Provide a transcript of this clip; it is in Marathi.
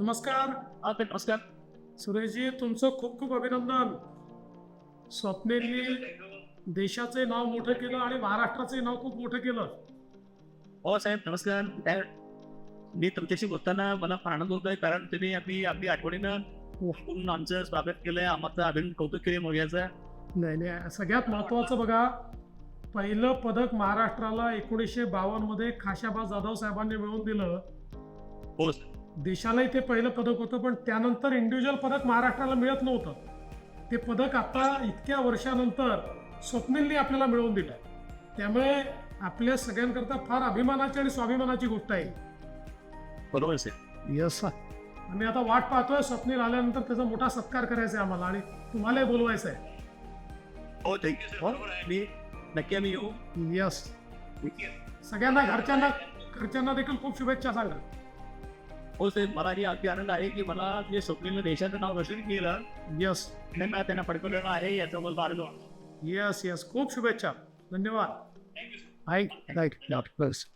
नमस्कार. नमस्कार. सुरेशजी तुमचं खूप खूप अभिनंदन. स्वप्नेली देशाचे नाव मोठं केलं आणि महाराष्ट्राचे नाव खूप मोठं केलं. हो साहेब नमस्कार. मी तुमच्याशी बोलताना मला फार आनंद होत आहे कारण तुम्ही आपली आपली आठवणीनं आमचं स्वागत केलंय. आमचं अभिनंदन कौतुक केले मोर्याचं नाही नाही सगळ्यात महत्त्वाचं बघा पहिलं पदक महाराष्ट्राला एकोणीसशे बावन्नमध्ये खाशाबा जाधव साहेबांनी मिळवून दिलं. हो देशालाही ते पहिलं पदक होतं पण त्यानंतर इंडिव्हिज्युअल पदक महाराष्ट्राला मिळत नव्हतं. ते पदक आता इतक्या वर्षानंतर स्वप्नीलनी आपल्याला मिळवून दिलं त्यामुळे आपल्या सगळ्यांकरता फार अभिमानाची आणि स्वाभिमानाची गोष्ट आहे. बरोबर यस आम्ही आता वाट पाहतोय स्वप्नील आल्यानंतर त्याचा मोठा सत्कार करायचा आहे आम्हाला आणि तुम्हालाही बोलवायचं आहे. हो थँक्यू मी नक्की आम्ही येऊ. यस सगळ्यांना घरच्यांना घरच्यांना देखील खूप शुभेच्छा सांगा. हो साहेब मला ही अगदी आनंद आहे की मला जे स्वप्नील देशाचं नाव रोशन केलं यस आणि मला त्यांना पडकवलेलं आहे याचा मला आनंद वाटतो. येस येस खूप शुभेच्छा. धन्यवाद. Thank you. ऐक ऐक